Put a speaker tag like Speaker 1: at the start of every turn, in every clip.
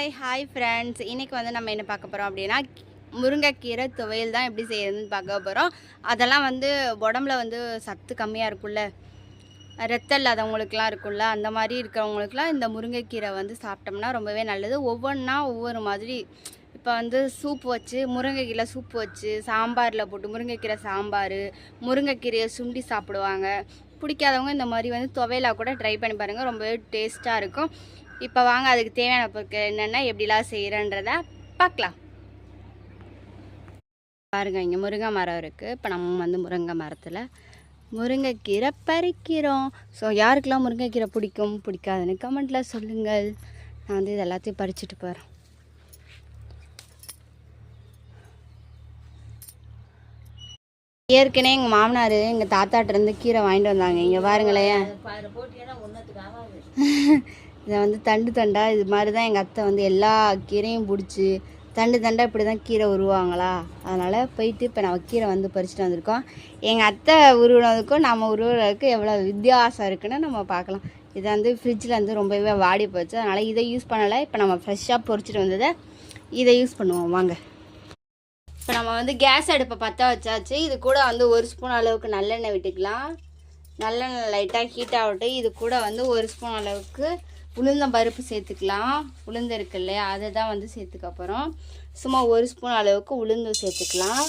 Speaker 1: Hi hi friends இன்றைக்கி வந்து நம்ம என்ன பார்க்க போகிறோம் அப்படின்னா முருங்கைக்கீரை துவையல் தான் எப்படி செய்யறதுன்னு பார்க்க போகிறோம் அதெல்லாம் வந்து உடம்புல வந்து சத்து கம்மியாக இருக்கும்ல. ரத்தம் இல்லாதவங்களுக்குலாம் இருக்கும்ல. அந்த மாதிரி இருக்கிறவங்களுக்குலாம் இந்த முருங்கைக்கீரை வந்து சாப்பிட்டோம்னா ரொம்பவே நல்லது. ஒவ்வொன்றா ஒவ்வொரு மாதிரி இப்போ வந்து சூப் வச்சு முருங்கைக்கீரை சூப் வச்சு சாம்பாரில் போட்டு முருங்கைக்கீரை சாம்பார் முருங்கைக்கீரையை சுண்டி சாப்பிடுவாங்க. பிடிக்காதவங்க இந்த மாதிரி வந்து துவையலாக கூட ட்ரை பண்ணி பாருங்கள் ரொம்பவே டேஸ்ட்டாக இருக்கும். இப்போ வாங்க அதுக்கு தேவையான பொருட்கள் என்னென்ன எப்படிலாம் செய்கிறன்றத பார்க்கலாம். பாருங்க இங்கே முருங்கை மரம் இருக்குது இப்போ நம்ம வந்து முருங்கை மரத்தில் முருங்கைக்கீரை பறிக்கிறோம். ஸோ யாருக்கெல்லாம் முருங்கைக்கீரை பிடிக்கும் பிடிக்காதுன்னு கமெண்ட்டில் சொல்லுங்கள். நான் வந்து இது எல்லாத்தையும் பறிச்சுட்டு போகிறேன் ஏற்கனவே எங்கள் மாமனார் எங்கள் தாத்தாட்ட இருந்து கீரை வாங்கிட்டு வந்தாங்க. இங்கே பாருங்களேன். இதை வந்து தண்டு தண்டா இது மாதிரி தான் எங்கள் அத்தை வந்து எல்லா கீரையும் பிடிச்சி தண்டு தண்டா இப்படி தான் கீரை உருவாங்களா? அதனால் போயிட்டு இப்போ நம்ம கீரை வந்து பறிச்சுட்டு வந்திருக்கோம். எங்கள் அத்தை உருவினதுக்கும் நம்ம உருவுறதுக்கும் எவ்வளோ வித்தியாசம் இருக்குன்னு நம்ம பார்க்கலாம். இதை வந்து ஃப்ரிட்ஜில் வந்து ரொம்பவே வாடி போச்சு. அதனால் இதை யூஸ் பண்ணலை. இப்போ நம்ம ஃப்ரெஷ்ஷாக பொறிச்சிட்டு வந்ததை இதை யூஸ் பண்ணுவோம். வாங்க. இப்போ நம்ம வந்து கேஸ் அடுப்பை பற்ற வச்சாச்சு. இது கூட வந்து ஒரு ஸ்பூன் அளவுக்கு நல்லெண்ணெய் விட்டுக்கலாம். நல்லெண்ணெய் லைட்டாக ஹீட் ஆகட்டும். இது கூட வந்து ஒரு ஸ்பூன் அளவுக்கு உளுந்தம் பருப்பு சேர்த்துக்கலாம். உளுந்து இருக்கு இல்லையா? அதை தான் வந்து சேர்த்துக்க போகிறோம் சும்மா ஒரு ஸ்பூன் அளவுக்கு உளுந்து சேர்த்துக்கலாம்.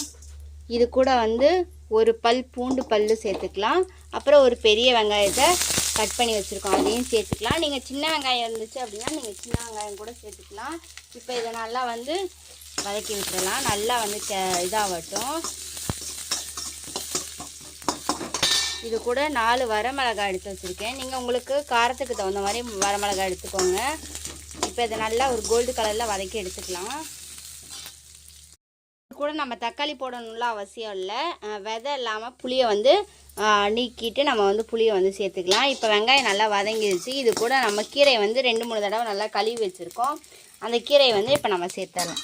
Speaker 1: இது கூட வந்து ஒரு பல் பூண்டு பல் சேர்த்துக்கலாம். அப்புறம் ஒரு பெரிய வெங்காயத்தை கட் பண்ணி வச்சுருக்கோம். அதையும் சேர்த்துக்கலாம். நீங்கள் சின்ன வெங்காயம் இருந்துச்சு அப்படின்னா நீங்கள் சின்ன வெங்காயம் கூட சேர்த்துக்கலாம். இப்போ இதை நல்லா வந்து வதக்கி விட்டுறலாம். நல்லா வந்து கே- இதாகட்டும். இது கூட நாலு வரமிளகாய் எடுத்து வச்சுருக்கேன். நீங்கள் உங்களுக்கு காரத்துக்கு தகுந்த மாதிரி வரமிளகாய் எடுத்துக்கோங்க. இப்போ இதை நல்லா ஒரு கோல்டு கலரில் வதக்கி எடுத்துக்கலாம். இது கூட நம்ம தக்காளி போடணும்ல அவசியம் இல்லை. விதை இல்லாமல் புளியை வந்து நீக்கிட்டு நம்ம வந்து புளியை வந்து சேர்த்துக்கலாம். இப்போ வெங்காயம் நல்லா வதங்கிடுச்சு இது கூட நம்ம கீரையை வந்து ரெண்டு மூணு தடவை நல்லா கழுவி வச்சுருக்கோம். அந்த கீரையை வந்து இப்போ நம்ம சேர்த்துடலாம்.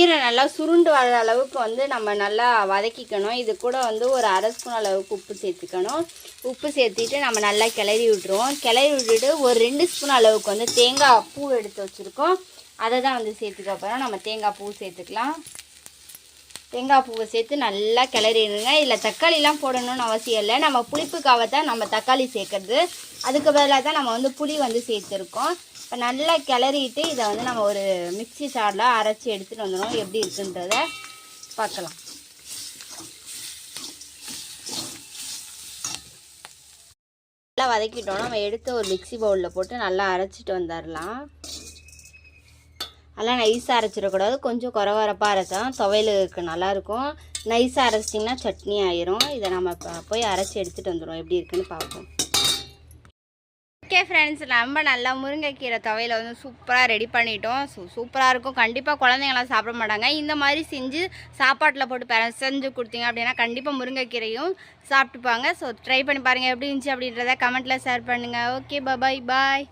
Speaker 1: கீரை நல்லா சுருண்டு வர அளவுக்கு வந்து நம்ம நல்லா வதக்கிக்கணும். இது கூட வந்து ஒரு அரை ஸ்பூன் அளவுக்கு உப்பு சேர்த்துக்கணும். உப்பு சேர்த்துட்டு நம்ம நல்லா கிளறி விட்டுருவோம். கிளறி விட்டுட்டு ஒரு ரெண்டு ஸ்பூன் அளவுக்கு வந்து தேங்காய் பூ எடுத்து வச்சுருக்கோம். அதை தான் வந்து சேர்த்துக்க போகிறோம் நம்ம தேங்காய் பூ சேர்த்துக்கலாம். தேங்காய் பூவை சேர்த்து நல்லா கிளறிடுங்க. இதில் தக்காளிலாம் போடணும்னு அவசியம் இல்லை. நம்ம புளிப்புக்காக தான் நம்ம தக்காளி சேர்க்கறது. அதுக்கு பதிலாக தான் நம்ம வந்து புளி வந்து சேர்த்துருக்கோம். இப்போ நல்லா கிளறிட்டு இதை வந்து நம்ம ஒரு மிக்ஸி சாரில் அரைச்சி எடுத்துகிட்டு வந்துடும் எப்படி இருக்குன்றத பார்க்கலாம். நல்லா வதக்கிட்டோம். நம்ம எடுத்து ஒரு மிக்ஸி பவுலில் போட்டு நல்லா அரைச்சிட்டு வந்துடலாம். நல்லா நைஸாக அரைச்சிடக்கூடாது. கொஞ்சம் குறவரப்பாக அரைச்சோம் துவையலுக்கு நல்லாயிருக்கும். நைஸாக அரைச்சிட்டிங்கன்னா சட்னி ஆயிரும். இதை நம்ம போய் அரைச்சி எடுத்துகிட்டு வந்துடும் எப்படி இருக்குன்னு பார்ப்போம். ஓகே ஃப்ரெண்ட்ஸ் நம்ம நல்லா முருங்கைக்கீரை துவையில வந்து சூப்பராக ரெடி பண்ணிட்டோம். ஸோ சூப்பராக இருக்கும். கண்டிப்பாக குழந்தைங்களாம் சாப்பிட மாட்டாங்க. இந்த மாதிரி செஞ்சு சாப்பாட்டில் போட்டு செஞ்சு கொடுத்தீங்க அப்படின்னா கண்டிப்பாக முருங்கைக்கீரையும் சாப்பிட்டுப்பாங்க. ஸோ ட்ரை பண்ணி பாருங்கள் எப்படி இருந்துச்சு அப்படின்றத கமெண்ட்டில் ஷேர் பண்ணுங்கள் ஓகே பாய் பாய்